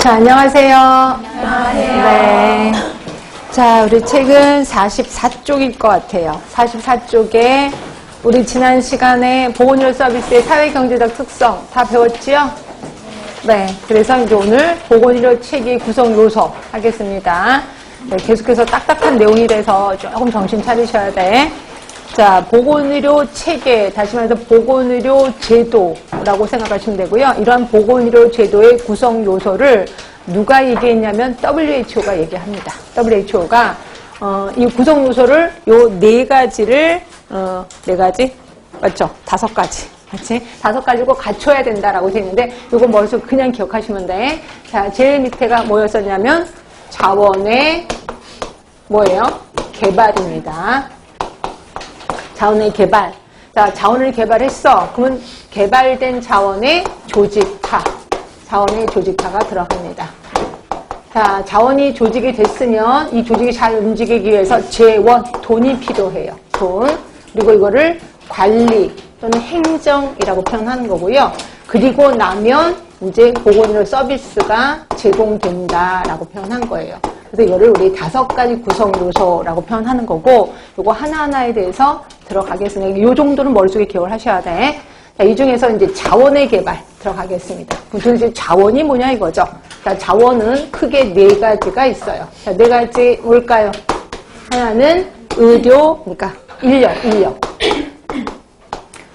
자, 안녕하세요. 안녕하세요. 네. 자, 우리 책은 44쪽일 것 같아요. 44쪽에 우리 지난 시간에 보건의료 서비스의 사회경제적 특성 다 배웠지요? 네. 그래서 이제 오늘 보건의료 체계 구성 요소 하겠습니다. 네, 계속해서 딱딱한 내용이라서 조금 정신 차리셔야 돼. 자, 보건의료 체계, 다시 말해서 보건의료 제도 라고 생각하시면 되고요. 이러한 보건의료 제도의 구성 요소를 누가 얘기했냐면 WHO가 얘기합니다. WHO가 어, 이 구성 요소를 요 네 가지를 어, 네 가지 맞죠? 다섯 가지. 그렇지? 다섯 가지고 갖춰야 된다라고 되어 있는데 이거 머릿속에 그냥 기억하시면 돼. 자, 제일 밑에가 뭐였었냐면 자원의 뭐예요? 개발입니다. 자원의 개발. 자, 자원을 개발했어. 그러면 개발된 자원의 조직화. 자원의 조직화가 들어갑니다. 자, 자원이 조직이 됐으면 이 조직이 잘 움직이기 위해서 재원, 돈이 필요해요. 돈. 그리고 이거를 관리 또는 행정이라고 표현하는 거고요. 그리고 나면 이제 보건의료 서비스가 제공된다라고 표현한 거예요. 그래서 이거를 우리 다섯 가지 구성 요소라고 표현하는 거고, 요거 하나하나에 대해서 들어가겠습니다. 이 정도는 머릿속에 기억을 하셔야 돼. 자, 이 중에서 이제 자원의 개발 들어가겠습니다. 도대체 자원이 뭐냐 이거죠. 자, 자원은 크게 네 가지가 있어요. 자, 네 가지 뭘까요? 하나는 의료, 그러니까 인력, 인력.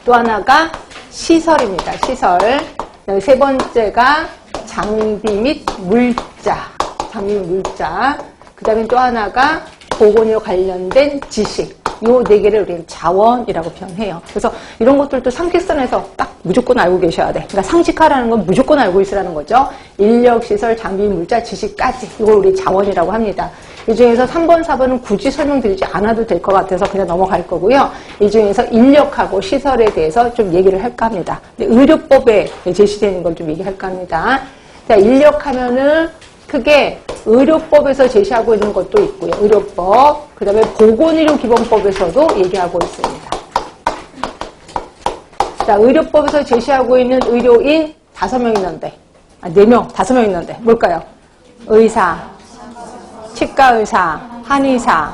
또 하나가 시설입니다. 시설. 세 번째가 장비 및 물자. 장비 및 물자. 그 다음에 또 하나가 보건의료 관련된 지식. 요네 개를 우리는 자원이라고 표현해요. 그래서 이런 것들도 상기선에서 딱 무조건 알고 계셔야 돼. 그러니까 상식하라는 건 무조건 알고 있으라는 거죠. 인력, 시설, 장비, 물자, 지식까지. 이걸 우리 자원이라고 합니다. 이 중에서 3번, 4번은 굳이 설명드리지 않아도 될 것 같아서 그냥 넘어갈 거고요. 이 중에서 인력하고 시설에 대해서 좀 얘기를 할까 합니다. 의료법에 제시되는 걸 좀 얘기할까 합니다. 자, 인력하면은 크게 의료법에서 제시하고 있는 것도 있고요. 의료법. 그 다음에 보건의료기본법에서도 얘기하고 있습니다. 자, 의료법에서 제시하고 있는 의료인 다섯 명 있는데, 아, 네 명, 다섯 명 있는데, 뭘까요? 의사, 치과의사, 한의사,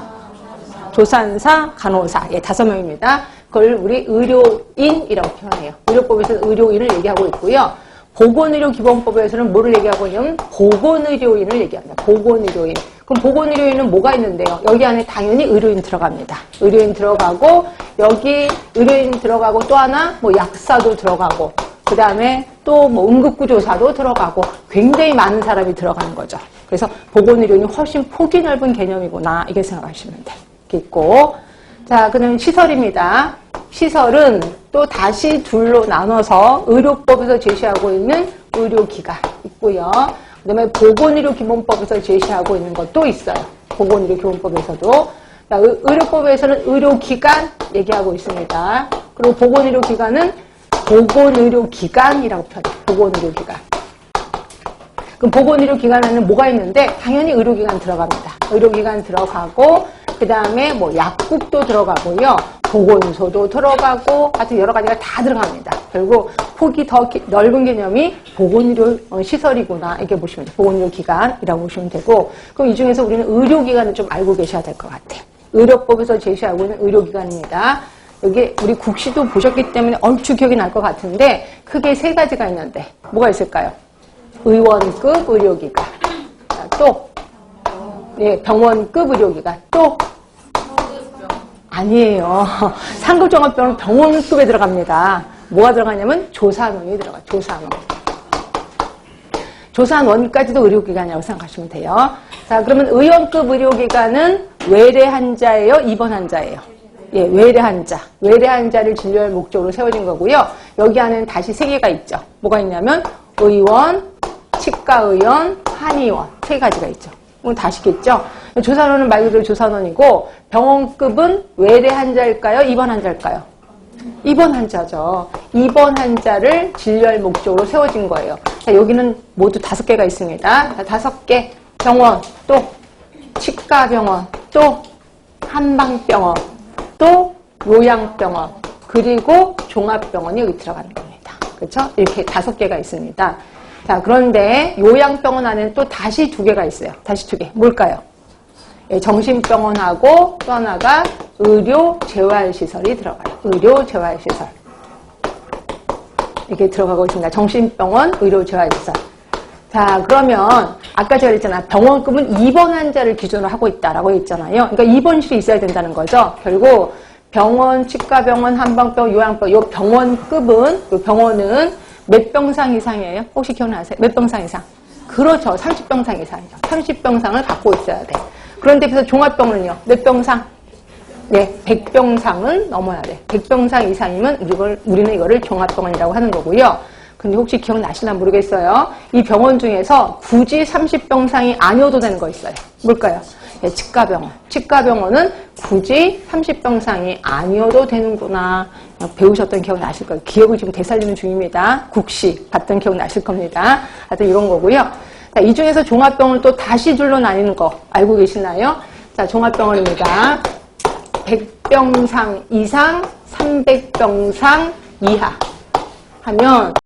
조산사, 간호사, 예, 다섯 명입니다. 그걸 우리 의료인이라고 표현해요. 의료법에서 의료인을 얘기하고 있고요. 보건의료 기본법에서는 뭐를 얘기하고 있냐면 보건의료인을 얘기합니다. 보건의료인. 그럼 보건의료인은 뭐가 있는데요? 여기 안에 당연히 의료인 들어갑니다. 의료인 들어가고 여기 의료인 들어가고 또 하나 뭐 약사도 들어가고 그 다음에 또 뭐 응급구조사도 들어가고 굉장히 많은 사람이 들어가는 거죠. 그래서 보건의료인이 훨씬 폭이 넓은 개념이구나 이렇게 생각하시면 있고 자 그다음 시설입니다. 시설은 또 다시 둘로 나눠서 의료법에서 제시하고 있는 의료기관 있고요. 그 다음에 보건의료 기본법에서 제시하고 있는 것도 있어요. 보건의료 기본법에서도. 자, 의료법에서는 의료기관 얘기하고 있습니다. 그리고 보건의료기관은 보건의료기관이라고 표현해요. 보건의료기관. 그럼 보건의료기관에는 뭐가 있는데 당연히 의료기관 들어갑니다. 의료기관 들어가고 그 다음에 뭐 약국도 들어가고요. 보건소도 들어가고 하여튼 여러 가지가 다 들어갑니다. 결국 폭이 더 넓은 개념이 보건의료 어, 시설이구나 이렇게 보시면 돼요. 보건의료기관이라고 보시면 되고 그럼 이 중에서 우리는 의료기관을 좀 알고 계셔야 될 것 같아요. 의료법에서 제시하고 있는 의료기관입니다. 여기 우리 국시도 보셨기 때문에 얼추 기억이 날 것 같은데 크게 세 가지가 있는데 뭐가 있을까요? 의원급 의료기관 자, 또 예, 병원급 의료기관 또 아니에요. 상급종합병원 병원급에 들어갑니다. 뭐가 들어가냐면 조산원이 들어가. 조산원. 조산원까지도 의료기관이라고 생각하시면 돼요. 자, 그러면 의원급 의료기관은 외래 환자예요? 입원 환자예요? 예, 외래 환자. 외래 환자를 진료할 목적으로 세워진 거고요. 여기 안에는 다시 세 개가 있죠. 뭐가 있냐면 의원, 치과의원, 한의원 세 가지가 있죠. 오늘 다시겠죠? 조산원은 말 그대로 조산원이고 병원급은 외래 환자일까요? 입원 환자일까요? 입원 환자죠. 입원 환자를 진료할 목적으로 세워진 거예요. 자, 여기는 모두 다섯 개가 있습니다. 자, 다섯 개 병원, 또 치과병원, 또 한방병원, 또 요양병원, 그리고 종합병원이 여기 들어가는 겁니다. 그렇죠? 이렇게 다섯 개가 있습니다. 자, 그런데 요양병원 안에는 또 다시 두 개가 있어요. 다시 두 개. 뭘까요? 예, 정신병원하고 또 하나가 의료 재활시설이 들어가요. 의료 재활시설. 이렇게 들어가고 있습니다. 정신병원, 의료 재활시설. 자, 그러면 아까 제가 그랬잖아. 병원급은 입원 환자를 기준으로 하고 있다라고 했잖아요. 그러니까 입원실이 있어야 된다는 거죠. 결국 병원, 치과병원, 한방병원, 요양병원, 요 병원급은, 요 병원은 몇 병상 이상이에요? 혹시 기억나세요? 몇 병상 이상? 그렇죠. 30병상 이상이죠. 30병상을 갖고 있어야 돼. 그런데 비해서 종합병원은요? 몇 병상? 네, 100병상을 넘어야 돼. 100병상 이상이면 우리걸, 우리는 이거를 종합병원이라고 하는 거고요. 근데 혹시 기억나시나 모르겠어요. 이 병원 중에서 굳이 30병상이 아니어도 되는 거 있어요. 뭘까요? 네, 치과병원. 치과병원은 굳이 30병상이 아니어도 되는구나. 배우셨던 기억 나실 거예요. 기억을 지금 되살리는 중입니다. 국시 봤던 기억 나실 겁니다. 하여튼 이런 거고요. 자, 이 중에서 종합병원을 또 다시 둘로 나뉘는 거 알고 계시나요? 자, 종합병원입니다. 100병상 이상, 300병상 이하 하면